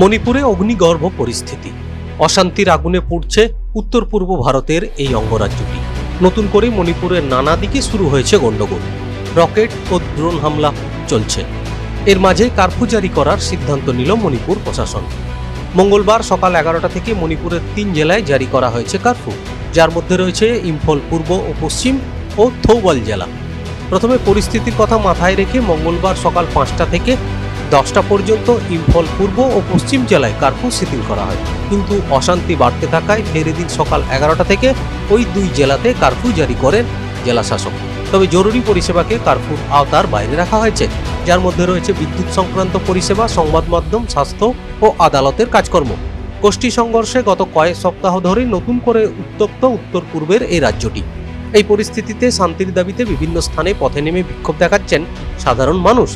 মণিপুরে অগ্নিগর্ভ পরিস্থিতি। অশান্তির আগুনে পুড়ছে উত্তর পূর্ব ভারতের এই অঙ্গরাজ্যটি। নতুন করে মণিপুরের নানা দিকে শুরু হয়েছে গণ্ডগোল। রকেট ও ড্রোন হামলা চলছে। এর মাঝে কারফিউ জারি করার সিদ্ধান্ত নিল মণিপুর প্রশাসন। মঙ্গলবার সকাল এগারোটা থেকে মণিপুরের তিন জেলায় জারি করা হয়েছে কারফিউ যার মধ্যে রয়েছে ইম্ফল পূর্ব ও পশ্চিম ও থৌবল জেলা। প্রথমে পরিস্থিতির কথা মাথায় রেখে মঙ্গলবার সকাল পাঁচটা থেকে দশটা পর্যন্ত ইম্ফল পূর্ব ও পশ্চিম জেলায় কার্ফিউ শিথিল করা হয়। কিন্তু অশান্তি বাড়তে থাকায় ফের দিন সকাল এগারোটা থেকে ওই দুই জেলাতে কারফিউ জারি করেন জেলা শাসক। তবে জরুরি পরিষেবাকে কারফিউর আওতার বাইরে রাখা হয়েছে, যার মধ্যে রয়েছে বিদ্যুৎ সংক্রান্ত পরিষেবা, সংবাদ মাধ্যম, স্বাস্থ্য ও আদালতের কাজকর্ম। গোষ্ঠী সংঘর্ষে গত কয়েক সপ্তাহ ধরে নতুন করে উত্তপ্ত উত্তর পূর্বের এই রাজ্যটি। এই পরিস্থিতিতে শান্তির দাবিতে বিভিন্ন স্থানে পথে নেমে বিক্ষোভ দেখাচ্ছেন সাধারণ মানুষ।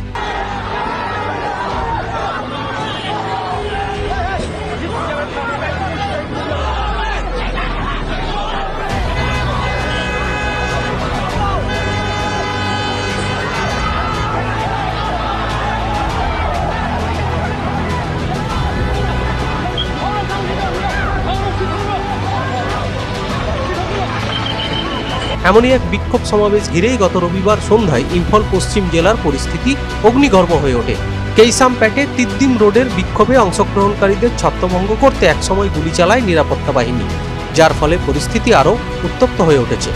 এমনই এক বিক্ষোভ সমাবেশ ঘিরেই গত রবিবার সন্ধ্যায় ইম্ফল পশ্চিম জেলার পরিস্থিতি অগ্নিগর্ভ হয়ে ওঠে। কেইসাম প্যাটে তিদ্দিম রোডের বিক্ষোভে অংশগ্রহণকারীদের ছত্রভঙ্গ করতে একসময় গুলি চালায় নিরাপত্তা বাহিনী, যার ফলে পরিস্থিতি আরও উত্তপ্ত হয়ে উঠেছে।